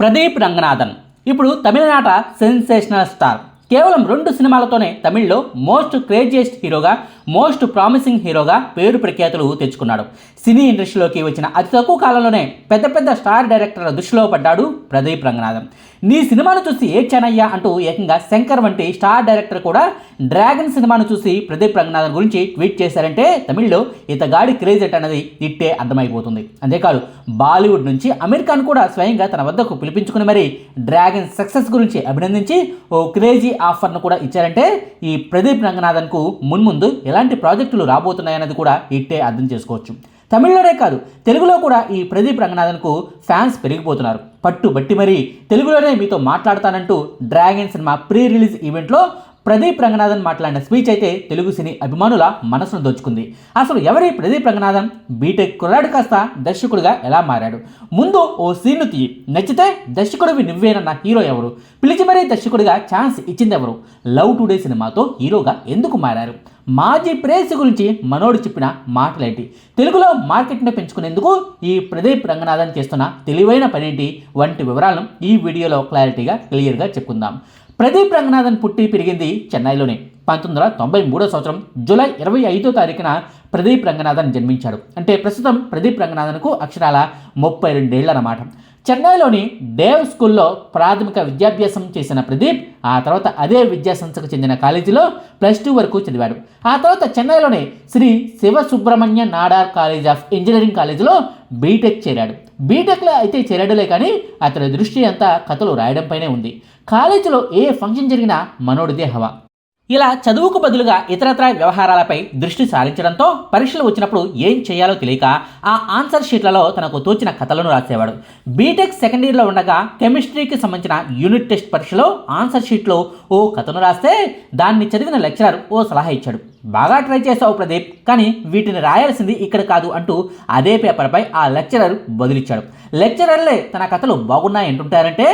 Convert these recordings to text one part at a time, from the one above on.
ప్రదీప్ రంగనాథన్. ఇప్పుడు తమిళనాట sensational star. కేవలం రెండు సినిమాలతోనే తమిళ్ళో మోస్ట్ క్రేజియస్ట్ హీరోగా మోస్ట్ ప్రామిసింగ్ హీరోగా పేరు ప్రఖ్యాతులు తెచ్చుకున్నాడు. సినీ ఇండస్ట్రీలోకి వచ్చిన అతి తక్కువ కాలంలోనే పెద్ద పెద్ద స్టార్ డైరెక్టర్ల దృష్టిలో పడ్డాడు ప్రదీప్ రంగనాథన్ నీ సినిమాను చూసి ఏడ్చానయ్యా అంటూ ఏకంగా శంకర్ వంటి స్టార్ డైరెక్టర్ కూడా డ్రాగన్ సినిమాను చూసి ప్రదీప్ రంగనాథన్ గురించి ట్వీట్ చేశారంటే తమిళ్ళో ఇతగాడి క్రేజ్ ఎట్ అనేది ఇట్టే అర్థమైపోతుంది. అంతేకాదు బాలీవుడ్ నుంచి అమీర్ ఖాన్ కూడా స్వయంగా తన వద్దకు పిలిపించుకుని మరి డ్రాగన్ సక్సెస్ గురించి అభినందించి ఓ క్రేజీ ఆఫర్ను కూడా ఇచ్చారంటే ఈ ప్రదీప్ రంగనాథన్కు మున్ముందు ఎలాంటి ప్రాజెక్టులు రాబోతున్నాయన్నది కూడా ఇట్టే అర్థం చేసుకోవచ్చు. తమిళ్ళోనే కాదు తెలుగులో కూడా ఈ ప్రదీప్ రంగనాథన్కు ఫ్యాన్స్ పెరిగిపోతున్నారు. పట్టు బట్టి మరీ తెలుగులోనే మీతో మాట్లాడతానంటూ డ్రాగన్ సినిమా ప్రీ రిలీజ్ ఈవెంట్లో ప్రదీప్ రంగనాథన్ మాట్లాడిన స్పీచ్ అయితే తెలుగు సినీ అభిమానుల మనసును దోచుకుంది. అసలు ఎవరి ప్రదీప్ రంగనాథన్? బీటెక్ కుర్రాడు కాస్త దర్శకుడిగా ఎలా మారాడు? ముందు ఓ సీన్ను తీయి. నచ్చితే దర్శకుడివి నువ్వేనన్న హీరో ఎవరు? పిలిచి మరీ దర్శకుడిగా ఛాన్స్ ఇచ్చింది ఎవరు లవ్ టుడే సినిమాతో హీరోగా ఎందుకు మారారు? మాజీ ప్రేయసి గురించి మనోడు చెప్పిన మాటలేంటి? తెలుగులో మార్కెట్ను పెంచుకునేందుకు ఈ ప్రదీప్ రంగనాథన్ చేస్తున్న తెలివైన పనేంటి? వంటి వివరాలను ఈ వీడియోలో క్లారిటీగా క్లియర్గా చెప్పుకుందాం. ప్రదీప్ రంగనాథన్ పుట్టి పెరిగింది చెన్నైలోనే. పంతొమ్మిది వందల తొంభై మూడో సంవత్సరం జూలై ఇరవై ఐదో తారీఖున ప్రదీప్ రంగనాథన్ జన్మించాడు. అంటే ప్రస్తుతం ప్రదీప్ రంగనాథన్కు అక్షరాల ముప్పై రెండేళ్ళన్నమాట. చెన్నైలోని డేవ్ స్కూల్లో ప్రాథమిక విద్యాభ్యాసం చేసిన ప్రదీప్ ఆ తర్వాత అదే విద్యా సంస్థకు చెందిన కాలేజీలో ప్లస్ టూ వరకు చదివాడు. ఆ తర్వాత చెన్నైలోని Shri Shiva Subramanya Nadar college of engineering కాలేజీలో బీటెక్ చేరాడు. బీటెక్లో అయితే చేరాడులే కానీ అతని దృష్టి అంతా కథలు రాయడంపైనే ఉంది. కాలేజీలో ఏ ఫంక్షన్ జరిగినా మనోడిదే హవా. ఇలా చదువుకు బదులుగా ఇతరత్ర వ్యవహారాలపై దృష్టి సారించడంతో పరీక్షలు వచ్చినప్పుడు ఏం చేయాలో తెలియక ఆ ఆన్సర్ షీట్లలో తనకు తోచిన కథలను రాసేవాడు. బీటెక్ సెకండ్ ఇయర్లో ఉండగా కెమిస్ట్రీకి సంబంధించిన యూనిట్ టెస్ట్ పరీక్షలో ఆన్సర్ షీట్లో ఓ కథను రాస్తే దాన్ని చదివిన లెక్చరర్ ఓ సలహా ఇచ్చాడు. బాగా ట్రై చేసావు ప్రదీప్ కానీ వీటిని రాయాల్సింది ఇక్కడ కాదు అంటూ అదే పేపర్పై ఆ లెక్చరర్ బదులిచ్చాడు. లెక్చరర్లే తన కథలు బాగున్నాయంటుంటారంటే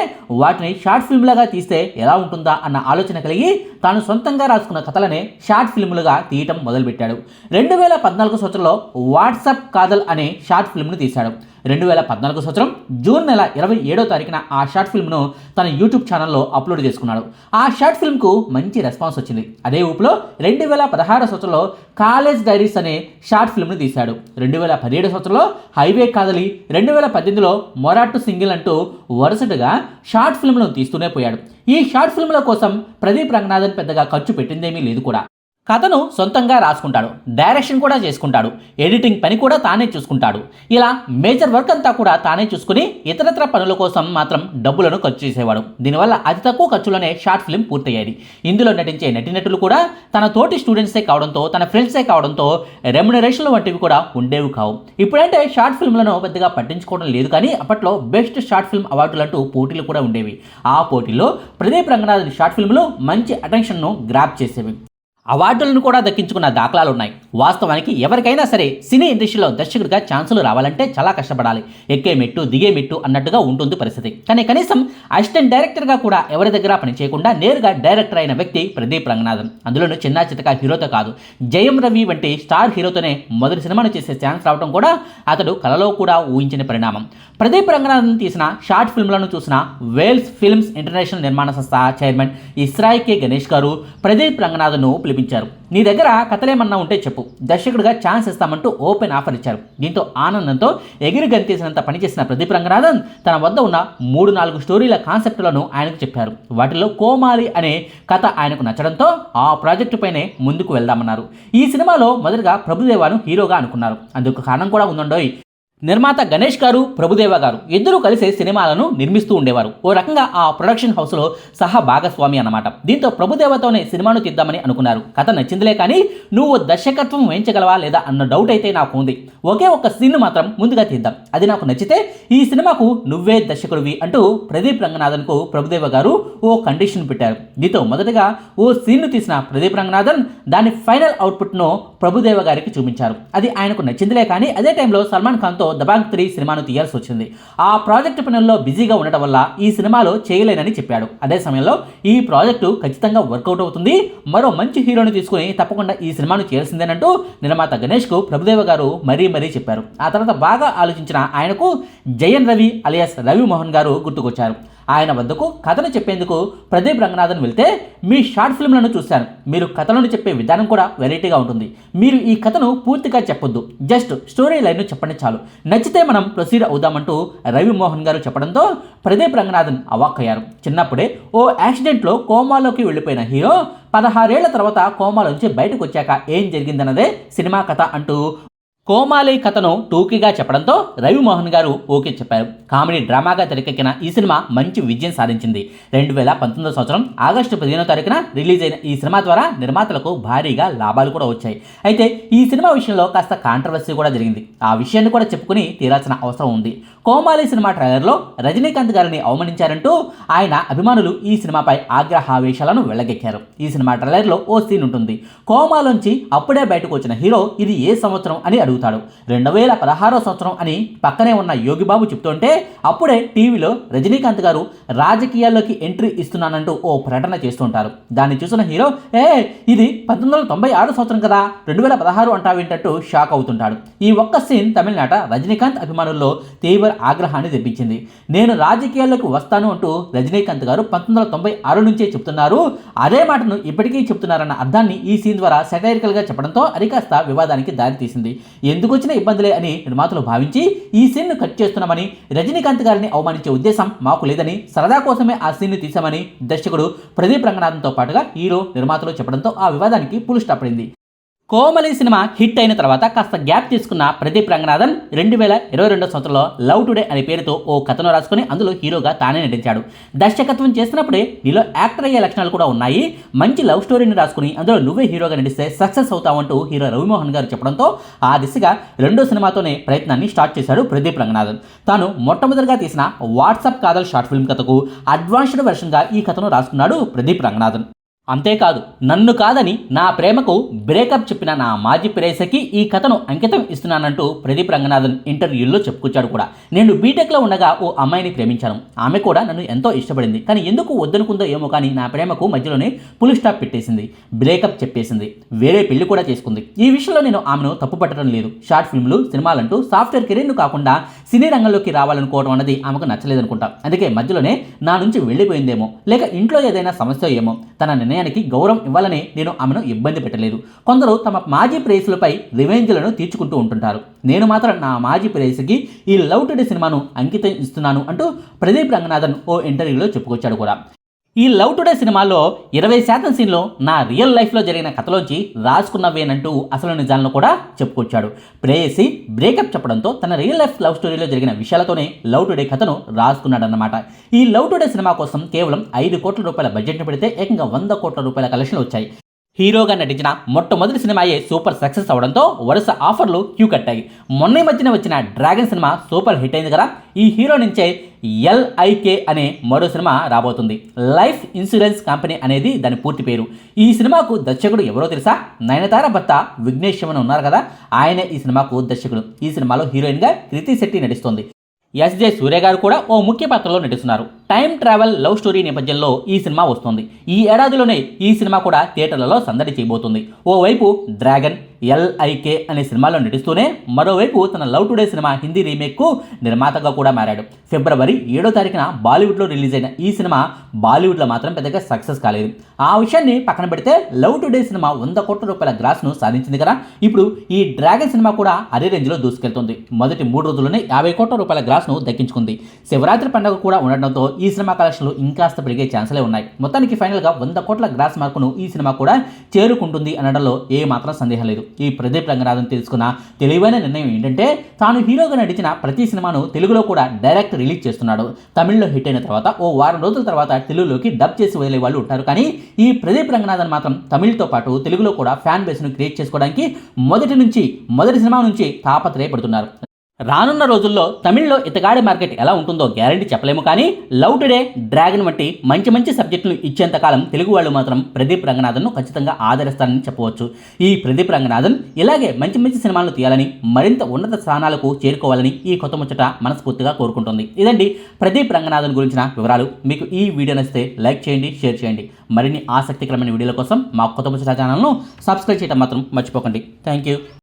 వాటిని షార్ట్ ఫిల్మ్లుగా తీస్తే ఎలా ఉంటుందా అన్న ఆలోచన కలిగి తాను సొంతంగా రాసుకున్న కథలనే షార్ట్ ఫిల్ములుగా తీయటం మొదలుపెట్టాడు. రెండు వేల పద్నాలుగు సంవత్సరంలో వాట్సాప్ కాదల్ అనే షార్ట్ ఫిల్మ్ను తీశాడు. రెండు వేల పద్నాలుగు సంవత్సరం జూన్ నెల ఇరవై ఏడో తారీఖున ఆ షార్ట్ ఫిల్మ్ను తన యూట్యూబ్ ఛానల్లో అప్లోడ్ చేసుకున్నాడు. ఆ షార్ట్ ఫిల్మ్కు మంచి రెస్పాన్స్ వచ్చింది. అదే ఊపులో రెండు వేల పదహారు సంవత్సరంలో కాలేజ్ డైరీస్ అనే షార్ట్ ఫిల్మ్ను తీశాడు. రెండు వేల పదిహేడు సంవత్సరంలో హైవే కాదలి రెండు వేల పద్దెనిమిదిలో మొరాటు సింగిల్ అంటూ వరుసటగా షార్ట్ ఫిల్మ్లను తీస్తూనే పోయాడు. ఈ షార్ట్ ఫిల్మ్ల కోసం ప్రదీప్ రంగనాథన్ పెద్దగా ఖర్చు పెట్టిందేమీ లేదు కూడా. కథను సొంతంగా రాసుకుంటాడు. డైరెక్షన్ కూడా చేసుకుంటాడు. ఎడిటింగ్ పని కూడా తానే చూసుకుంటాడు. ఇలా మేజర్ వర్క్ అంతా కూడా తానే చూసుకుని ఇతరత్ర పనుల కోసం మాత్రం డబ్బులను ఖర్చు చేసేవాడు. దీనివల్ల అతి తక్కువ ఖర్చులోనే షార్ట్ ఫిల్మ్ పూర్తయ్యేది. ఇందులో నటించే నటినటులు కూడా తన తోటి స్టూడెంట్సే కావడంతో తన ఫ్రెండ్సే కావడంతో రెమ్యునరేషన్లు వంటివి కూడా ఉండేవి కావు. ఇప్పుడంటే షార్ట్ ఫిల్మ్లను పెద్దగా పట్టించుకోవడం లేదు కానీ అప్పట్లో బెస్ట్ షార్ట్ ఫిల్మ్ అవార్డులు అంటూ పోటీలు కూడా ఉండేవి. ఆ పోటీలో ప్రదీప్ రంగనాథ్ షార్ట్ ఫిల్మ్లు మంచి అటెన్షన్ను గ్రాప్ చేసేవి. అవార్డులను కూడా దక్కించుకున్న దాఖలాలు ఉన్నాయి. వాస్తవానికి ఎవరికైనా సరే సినీ ఇండస్ట్రీలో దర్శకుడిగా ఛాన్సులు రావాలంటే చాలా కష్టపడాలి. ఎక్కే మెట్టు దిగే మెట్టు అన్నట్టుగా ఉంటుంది పరిస్థితి. కానీ కనీసం అసిస్టెంట్ డైరెక్టర్గా కూడా ఎవరి దగ్గర పని చేయకుండా నేరుగా డైరెక్టర్ అయిన వ్యక్తి ప్రదీప్ రంగనాథన్. అందులోనూ చిన్న చితక హీరోతో కాదు జయం రవి వంటి స్టార్ హీరోతోనే మొదటి సినిమాను చేసే ఛాన్స్ రావడం కూడా అతడు కలలో కూడా ఊహించిన పరిణామం. ప్రదీప్ రంగనాథన్ తీసిన షార్ట్ ఫిల్మ్లను చూసిన వేల్స్ ఫిల్మ్స్ ఇంటర్నేషనల్ నిర్మాణ సంస్థ చైర్మన్ ఇస్రాయ్ కె గణేష్ గారు ప్రదీప్ రంగనాథన్ను పిలిపించారు నీ దగ్గర కథలేమన్నా ఉంటే చెప్పు. దర్శకుడిగా ఛాన్స్ ఇస్తామంటూ ఓపెన్ ఆఫర్ ఇచ్చారు. దీంతో ఆనందంతో ఎగిరి గంతేసినంత పనిచేసిన ప్రదీప్ రంగనాథన్ తన వద్ద ఉన్న మూడు నాలుగు స్టోరీల కాన్సెప్టులను ఆయనకు చెప్పారు. వాటిలో కోమాలి అనే కథ ఆయనకు నచ్చడంతో ఆ ప్రాజెక్టు పైనే ముందుకు వెళ్దామన్నారు. ఈ సినిమాలో మొదటగా ప్రభుదేవాను హీరోగా అనుకున్నారు. అందుకు కారణం కూడా ఉందండోయ్. నిర్మాత గణేష్ గారు ప్రభుదేవ గారు ఇద్దరూ కలిసి సినిమాలను నిర్మిస్తూ ఉండేవారు. ఓ రకంగా ఆ ప్రొడక్షన్ హౌస్లో సహా భాగస్వామి అన్నమాట. దీంతో ప్రభుదేవతోనే సినిమాను తీద్దామని అనుకున్నారు. కథ నచ్చిందిలే కానీ నువ్వు దర్శకత్వం వహించగలవా లేదా అన్న డౌట్ అయితే నాకు ఉంది ఒకే ఒక్క సీన్ మాత్రం ముందుగా తీద్దాం. అది నాకు నచ్చితే ఈ సినిమాకు నువ్వే దర్శకుడివి అంటూ ప్రదీప్ రంగనాథన్కు ప్రభుదేవ గారు ఓ కండిషన్ పెట్టారు. దీంతో మొదటగా ఓ సీన్ను తీసిన ప్రదీప్ రంగనాథన్ దాని ఫైనల్ అవుట్పుట్ను ప్రభుదేవ గారికి చూపించారు. అది ఆయనకు నచ్చిందిలే కానీ అదే టైంలో సల్మాన్ ఖాన్తో దీంతో దబాంగ్ త్రీ సినిమాను తీయాల్సి వచ్చింది. ఆ ప్రాజెక్టు పనుల్లో బిజీగా ఉండటం వల్ల ఈ సినిమాలో చేయలేనని చెప్పాడు. అదే సమయంలో ఈ ప్రాజెక్టు ఖచ్చితంగా వర్కౌట్ అవుతుంది. మరో మంచి హీరోని తీసుకుని తప్పకుండా ఈ సినిమాను చేయాల్సిందేనంటూ నిర్మాత గణేష్కు ప్రభుదేవ గారు మరీ మరీ చెప్పారు. ఆ తర్వాత బాగా ఆలోచించిన ఆయనకు జయన్ రవి అలియాస్ రవి మోహన్ గారు గుర్తుకొచ్చారు. ఆయన వద్దకు కథను చెప్పేందుకు ప్రదీప్ రంగనాథన్ వెళ్తే మీ షార్ట్ ఫిల్మ్లను చూశాను. మీరు కథలను చెప్పే విధానం కూడా వెరైటీగా ఉంటుంది. మీరు ఈ కథను పూర్తిగా చెప్పొద్దు. జస్ట్ స్టోరీ లైన్ను చెప్పండి చాలు. నచ్చితే మనం ప్రొసీడ్ అవుదామంటూ రవి మోహన్ గారు చెప్పడంతో ప్రదీప్ రంగనాథన్ అవాక్కయ్యారు చిన్నప్పుడే ఓ యాక్సిడెంట్లో కోమాలోకి వెళ్ళిపోయిన హీరో పదహారేళ్ళ తర్వాత కోమాలోంచి బయటకు వచ్చాక ఏం జరిగిందన్నదే సినిమా కథ అంటూ కోమాలి కథను టూకీగా చెప్పడంతో రవి మోహన్ గారు ఓకే చెప్పారు. కామెడీ డ్రామాగా తెరకెక్కిన ఈ సినిమా మంచి విజయం సాధించింది. రెండు వేల పంతొమ్మిదో సంవత్సరం ఆగస్టు పదిహేనో తారీఖున రిలీజ్ అయిన ఈ సినిమా ద్వారా నిర్మాతలకు భారీగా లాభాలు కూడా వచ్చాయి. అయితే ఈ సినిమా విషయంలో కాస్త కాంట్రవర్సీ కూడా జరిగింది. ఆ విషయాన్ని కూడా చెప్పుకుని తీరాల్సిన అవసరం ఉంది. కోమాలి సినిమా ట్రైలర్లో రజనీకాంత్ గారిని అవమానించారంటూ ఆయన అభిమానులు ఈ సినిమాపై ఆగ్రహావేశాలను వెళ్ళగెక్కారు ఈ సినిమా ట్రైలర్లో ఓ సీన్ ఉంటుంది. కోమాలోంచి అప్పుడే బయటకు వచ్చిన హీరో ఇది ఏ సంవత్సరం అని అడుగు అడుగుతాడు రెండు వేల పదహారో సంవత్సరం అని పక్కనే ఉన్న యోగిబాబు చెప్తుంటే అప్పుడే టీవీలో రజనీకాంత్ గారు రాజకీయాల్లోకి ఎంట్రీ ఇస్తున్నానంటూ ఓ ప్రకటన చేస్తుంటారు. దాన్ని చూసిన హీరో ఏ ఇది పంతొమ్మిది వందల తొంభై ఆరు సంవత్సరం కదా రెండు వేల పదహారు అంటావేంటట్టు షాక్ అవుతుంటాడు. ఈ ఒక్క సీన్ తమిళనాట రజనీకాంత్ అభిమానుల్లో తీవ్ర ఆగ్రహాన్ని తెప్పించింది. నేను రాజకీయాల్లోకి వస్తాను అంటూ రజనీకాంత్ గారు పంతొమ్మిది వందల తొంభై ఆరు నుంచే చెప్తున్నారు. అదే మాటను ఇప్పటికీ చెప్తున్నారన్న అర్థాన్ని ఈ సీన్ ద్వారా సెటైరికల్గా చెప్పడంతో అది కాస్త వివాదానికి దారితీసింది. ఎందుకు వచ్చిన ఇబ్బందులే అని నిర్మాతలు భావించి ఈ సీన్ను కట్ చేస్తున్నామని రజనీకాంత్ గారిని అవమానించే ఉద్దేశం మాకు లేదని సరదా కోసమే ఆ సీన్ను తీశామని దర్శకుడు ప్రదీప్ రంగనాథన్తో పాటుగా హీరో నిర్మాతలు చెప్పడంతో ఆ వివాదానికి పులు స్టాప్ పడింది కోమలి సినిమా హిట్ అయిన తర్వాత కాస్త గ్యాప్ తీసుకున్న ప్రదీప్ రంగనాథన్ రెండు వేల ఇరవై రెండో సంవత్సరంలో లవ్ టుడే అనే పేరుతో ఓ కథను రాసుకుని అందులో హీరోగా తానే నటించాడు. దర్శకత్వం చేసినప్పుడే నీలో యాక్టర్ అయ్యే లక్షణాలు కూడా ఉన్నాయి. మంచి లవ్ స్టోరీని రాసుకుని అందులో నువ్వే హీరోగా నటిస్తే సక్సెస్ అవుతావంటూ హీరో రవిమోహన్ గారు చెప్పడంతో ఆ దిశగా రెండో సినిమాతోనే ప్రయత్నాన్ని స్టార్ట్ చేశాడు ప్రదీప్ రంగనాథన్. తాను మొట్టమొదటిగా తీసిన వాట్సాప్ కాదల్ షార్ట్ ఫిల్మ్ కథకు అడ్వాన్స్డ్ వెర్షన్గా ఈ కథను రాసుకున్నాడు ప్రదీప్ రంగనాథన్. అంతేకాదు నన్ను కాదని నా ప్రేమకు బ్రేకప్ చెప్పిన నా మాజీ ప్రేసకి ఈ కథను అంకితం ఇస్తున్నానంటూ ప్రదీప్ రంగనాథన్ ఇంటర్వ్యూల్లో చెప్పుకొచ్చాడు కూడా. నేను బీటెక్లో ఉండగా ఓ అమ్మాయిని ప్రేమించాను. ఆమె కూడా నన్ను ఎంతో ఇష్టపడింది. కానీ ఎందుకు వద్దనుకుందో ఏమో కానీ నా ప్రేమకు మధ్యలోనే పులి స్టాప్ పెట్టేసింది. బ్రేకప్ చెప్పేసింది. వేరే పెళ్ళి కూడా చేసుకుంది. ఈ విషయంలో నేను ఆమెను తప్పు పట్టడం లేదు. షార్ట్ ఫిల్మ్లు సినిమాలంటూ సాఫ్ట్వేర్ కెరీర్ను కాకుండా సినీ రంగంలోకి రావాలనుకోవడం అనేది ఆమెకు నచ్చలేదనుకుంటా. అందుకే మధ్యలోనే నా నుంచి వెళ్ళిపోయిందేమో. లేక ఇంట్లో ఏదైనా సమస్య ఏమో. తన నిర్ణయానికి గౌరవం ఇవ్వాలని నేను ఆమెను ఇబ్బంది పెట్టలేదు. కొందరు తమ మాజీ ప్రేయసులపై రివెంజ్లను తీర్చుకుంటూ ఉంటుంటారు. నేను మాత్రం నా మాజీ ప్రేయసికి ఈ లవ్ టుడే సినిమాను అంకితం ఇస్తున్నాను అంటూ ప్రదీప్ రంగనాథన్ ఓ ఇంటర్వ్యూలో చెప్పుకొచ్చాడు కూడా. ఈ లవ్ టుడే సినిమాలో ఇరవై శాతం సీన్లో నా రియల్ లైఫ్లో జరిగిన కథలోంచి రాసుకున్నవేనంటూ అసలు నిజాలను కూడా చెప్పుకొచ్చాడు. ప్రేయసి బ్రేకప్ చెప్పడంతో తన రియల్ లైఫ్ లవ్ స్టోరీలో జరిగిన విషయాలతోనే లవ్ టుడే కథను రాసుకున్నాడన్నమాట. ఈ లవ్ టుడే సినిమా కోసం కేవలం ఐదు కోట్ల రూపాయల బడ్జెట్ను పెడితే ఏకంగా వంద కోట్ల రూపాయల కలెక్షన్లు వచ్చాయి. హీరోగా నటించిన మొట్టమొదటి సినిమాయే సూపర్ సక్సెస్ అవడంతో వరుస ఆఫర్లు క్యూ కట్టాయి. మొన్న ఈ మధ్యన వచ్చిన డ్రాగన్ సినిమా సూపర్ హిట్ అయింది కదా ఈ హీరో నుంచే ఎల్ఐకే అనే మరో సినిమా రాబోతుంది. లైఫ్ ఇన్సూరెన్స్ కంపెనీ అనేది దాని పూర్తి పేరు. ఈ సినిమాకు దర్శకుడు ఎవరో తెలుసా? నయనతార భర్త విఘ్నేష్ శివన్ ఉన్నారు కదా ఆయనే ఈ సినిమాకు దర్శకుడు. ఈ సినిమాలో హీరోయిన్గా కృతి శెట్టి నటిస్తోంది. ఎస్జే సూర్య గారు కూడా ఓ ముఖ్య పాత్రలో నటిస్తున్నారు. టైం ట్రావెల్ లవ్ స్టోరీ నేపథ్యంలో ఈ సినిమా వస్తుంది. ఈ ఏడాదిలోనే ఈ సినిమా కూడా థియేటర్లలో సందడి చేయబోతుంది. ఓవైపు డ్రాగన్ ఎల్ఐకే అనే సినిమాలో నటిస్తూనే మరోవైపు తన లవ్ టుడే సినిమా హిందీ రీమేక్కు నిర్మాతగా కూడా మారాడు. ఫిబ్రవరి ఏడో తారీఖున బాలీవుడ్లో రిలీజ్ అయిన ఈ సినిమా బాలీవుడ్లో మాత్రం పెద్దగా సక్సెస్ కాలేదు. ఆ విషయాన్ని పక్కన పెడితే లవ్ టుడే సినిమా వంద కోట్ల రూపాయల గ్రాస్ను సాధించింది కదా? ఇప్పుడు ఈ డ్రాగన్ సినిమా కూడా అదే రేంజ్లో దూసుకెళ్తుంది. మొదటి మూడు రోజుల్లోనే యాభై కోట్ల రూపాయల గ్రాస్ను దక్కించుకుంది. శివరాత్రి పండుగ కూడా ఉండడంతో ఈ సినిమా కలెక్షన్లు ఇంకాస్త పెరిగే ఛాన్సులే ఉన్నాయి. మొత్తానికి ఫైనల్గా వంద కోట్ల గ్రాస్ మార్కును ఈ సినిమా కూడా చేరుకుంటుంది అనడంలో ఏ మాత్రం సందేహం లేదు. ఈ ప్రదీప్ రంగనాథన్ తెలుసుకున్న తెలివైన నిర్ణయం ఏంటంటే తాను హీరోగా నటించిన ప్రతి సినిమాను తెలుగులో కూడా డైరెక్ట్ రిలీజ్ చేస్తున్నాడు. తమిళ్ళో హిట్ అయిన తర్వాత ఓ వారం రోజుల తర్వాత తెలుగులోకి డబ్ చేసి వదిలే వాళ్ళు ఉంటారు. కానీ ఈ ప్రదీప్ రంగనాథన్ మాత్రం తమిళ్తో పాటు తెలుగులో కూడా ఫ్యాన్ బేస్ను క్రియేట్ చేసుకోవడానికి మొదటి నుంచి మొదటి సినిమా నుంచి తాపత్రయపడుతున్నారు. రానున్న రోజుల్లో తమిళ్ళో ఇతగాడి మార్కెట్ ఎలా ఉంటుందో గ్యారంటీ చెప్పలేము కానీ లవ్ టుడే డ్రాగన్ వంటి మంచి మంచి సబ్జెక్టులు ఇచ్చేంతకాలం తెలుగు వాళ్ళు మాత్రం ప్రదీప్ రంగనాథన్ను ఖచ్చితంగా ఆదరిస్తారని చెప్పవచ్చు. ఈ ప్రదీప్ రంగనాథన్ ఇలాగే మంచి మంచి సినిమాలను తీయాలని మరింత ఉన్నత స్థానాలకు చేరుకోవాలని ఈ కొత్త ముచ్చట మనస్ఫూర్తిగా కోరుకుంటుంది. ఇదండి ప్రదీప్ రంగనాథన్ గురించిన వివరాలు. మీకు ఈ వీడియో నచ్చితే లైక్ చేయండి షేర్ చేయండి. మరిన్ని ఆసక్తికరమైన వీడియోల కోసం మా కొత్త ముచ్చట ఛానల్ను సబ్స్క్రైబ్ చేయడం మాత్రం మర్చిపోకండి. Thank you